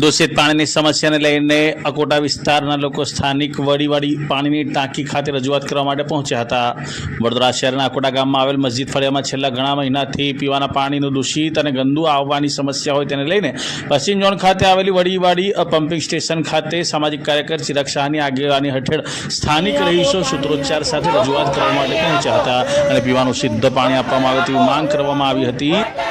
દૂષિત પાણીની સમસ્યાને લઈને અકોટા વિસ્તારના લોકો સ્થાનિક વડીવાડી પાણીની ટાંકી ખાતે રજૂઆત કરવા માટે પહોંચ્યા હતા. વડોદરા શહેરના અકોટા ગામમાં આવેલ મસ્જિદ ફળિયામાં છેલ્લા ઘણા મહિનાથી પીવાના પાણીનું દૂષિત અને ગંદુ આવવાની સમસ્યા હોય તેને લઈને પશ્ચિમ ઝોન ખાતે આવેલી વડીવાડી પમ્પિંગ સ્ટેશન ખાતે સામાજિક કાર્યકર ચિરાગ શાહની આગેવાની હેઠળ સ્થાનિક રહીશો સૂત્રોચ્ચાર સાથે રજૂઆત કરવા માટે પહોંચ્યા હતા અને પીવાનું શુદ્ધ પાણી આપવામાં આવે તેવી માંગ કરવામાં આવી હતી.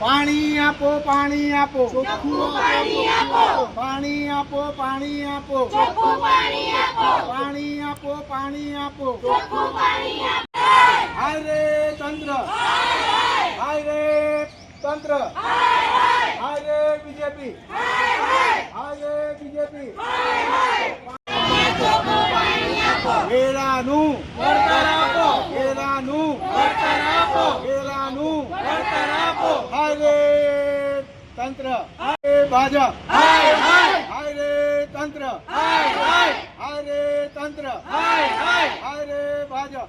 પાણી આપો પાણી આપો. પાણી આપો. પાણી આપો પાણી આપો. પાણી આપો. પાણી આપો હાય રે તંત્ર હાય રે. તંત્ર. હાય રે બીજેપી. હાય રે બીજેપી. વેરાનું. વળતર આપો વેરાનું વળતર આપો વેરાનું તંત્ર ભાજપ. હાય તંત્ર. હાય તંત્ર. હાય ભાજપ.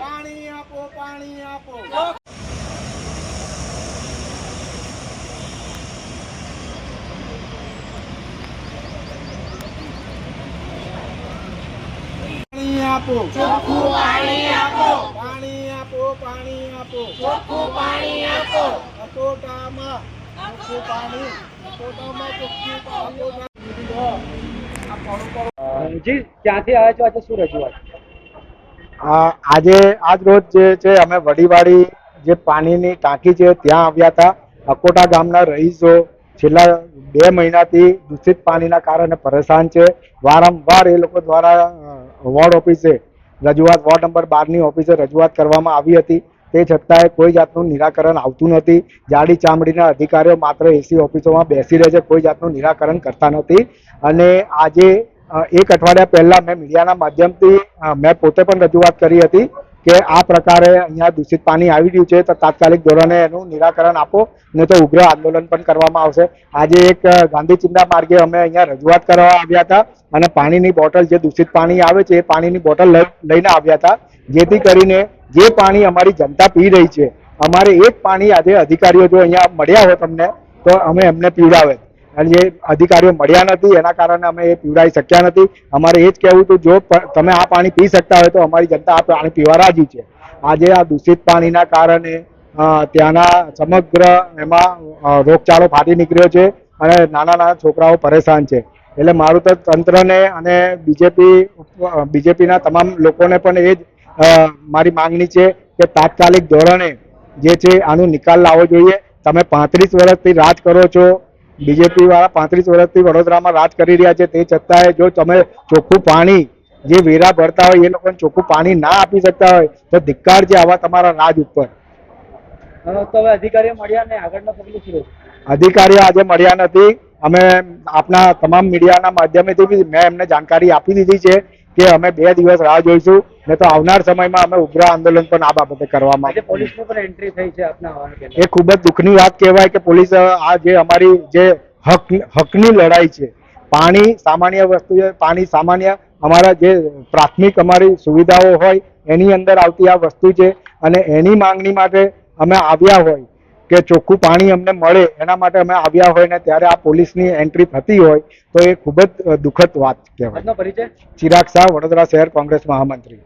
પાણી આપો પાણી આપો પાણી આપો. ચોખ્ખું પાણી આપો. પાણી આપો પાણી આપો. ચોખ્ખું પાણી આપો. અકોટામાં ચોખ્ખું પાણી. અકોટામાં ચોખ્ખું પાણી. જી ક્યાંથી આવ્યા છો? આજે શું રજૂઆત? આજે આજ રોજ જે છે અમે વડીવાડી જે પાણીની ટાંકી છે ત્યાં આવ્યા હતા. અકોટા ગામના રહીશો છેલ્લા બે મહિનાથી દૂષિત પાણીના કારણે પરેશાન છે. વારંવાર એ લોકો દ્વારા વોર્ડ ઓફિસે રજૂઆત, વોર્ડ નંબર બારની ઓફિસે રજૂઆત કરવામાં આવી હતી. તે છતાંય કોઈ જાતનું નિરાકરણ આવતું નથી. જાડી ચામડીના અધિકારીઓ માત્ર એસી ઓફિસોમાં બેસી રહે છે, કોઈ જાતનું નિરાકરણ કરતા નથી. અને આજે એક અઠવાડિયા પહેલાં મેં મીડિયાના માધ્યમથી મેં પોતે પણ રજૂઆત કરી હતી. કે આ પ્રકારે અહીંયા દૂષિત પાણી આવી રહ્યું છે, તો તાત્કાલિક ધોરણે એનું નિરાકરણ આપો ને તો ઉગ્ર આંદોલન પણ કરવામાં આવશે. આજે એક ગાંધી ચિંતા માર્ગે અમે અહીંયા રજૂઆત કરવા આવ્યા હતા અને પાણીની બોટલ, જે દૂષિત પાણી આવે છે, એ પાણીની બોટલ લઈ- લઈને આવ્યા હતા. જેથી કરીને જે પાણી અમારી જનતા પી રહી છે, અમારે એ પાણી આજે અધિકારીઓ જો અહીંયા મળ્યા હોય તમને, તો અમે એમને પીવડાવે. અને જે અધિકારીઓ મળ્યા નથી, એના કારણે અમે એ પીવડાવી શક્યા નથી. અમારે એ જ કહેવું હતું, જો તમે આ પાણી પી શકતા હોય તો અમારી જનતા આ પાણી પીવા રાજી છે. આજે આ દૂષિત પાણીના કારણે ત્યાંના સમગ્ર એમાં રોગચાળો ફાટી નીકળ્યો છે અને નાના નાના છોકરાઓ પરેશાન છે. એટલે મારું તો તંત્રને અને બીજેપી બીજેપીના તમામ લોકોને પણ એ જ મારી માંગણી છે કે તાત્કાલિક ધોરણે જે છે આનો નિકાલ લાવવો જોઈએ. તમે પાંત્રીસ વર્ષથી રાજ કરો છો બીજેપી વાળા પાંત્રીસ વર્ષથી વડોદરામાં રાજ કરી રહ્યા છે. તે છતાંય જો તમે ચોખ્ખું પાણી જે વેરા ભરતા હોય એ લોકોને ચોખ્ખું પાણી ના આપી શકતા હોય તો ધિક્કાર છે આવા તમારા રાજ ઉપર. અધિકારીઓ આજે મળ્યા નથી. અમે આપના તમામ મીડિયાના માધ્યમેથી બી મેં એમને જાણકારી આપી દીધી છે. કે અમે બે દિવસ રાહ જોઈશું. ને તો આવનાર સમયમાં અમે ઉગ્ર આંદોલન પણ આ બાબતે કરવામાં એ ખૂબ જ દુઃખની વાત કહેવાય કે પોલીસ આ જે અમારી જે હક હકની લડાઈ છે પાણી સામાન્ય વસ્તુ છે પાણી સામાન્ય અમારા જે પ્રાથમિક અમારી સુવિધાઓ હોય એની અંદર આવતી આ વસ્તુ છે. અને એની માંગણી માટે અમે આવ્યા હોય કે ચોખ્ખું પાણી અમને મળે એના માટે અમે આવ્યા હોય ને ત્યારે આ પોલીસની એન્ટ્રી થતી હોય તો એ ખૂબ જ દુઃખદ વાત કહેવાય. પરિચય? ચિરાગ શાહ વડોદરા શહેર કોંગ્રેસ મહામંત્રી.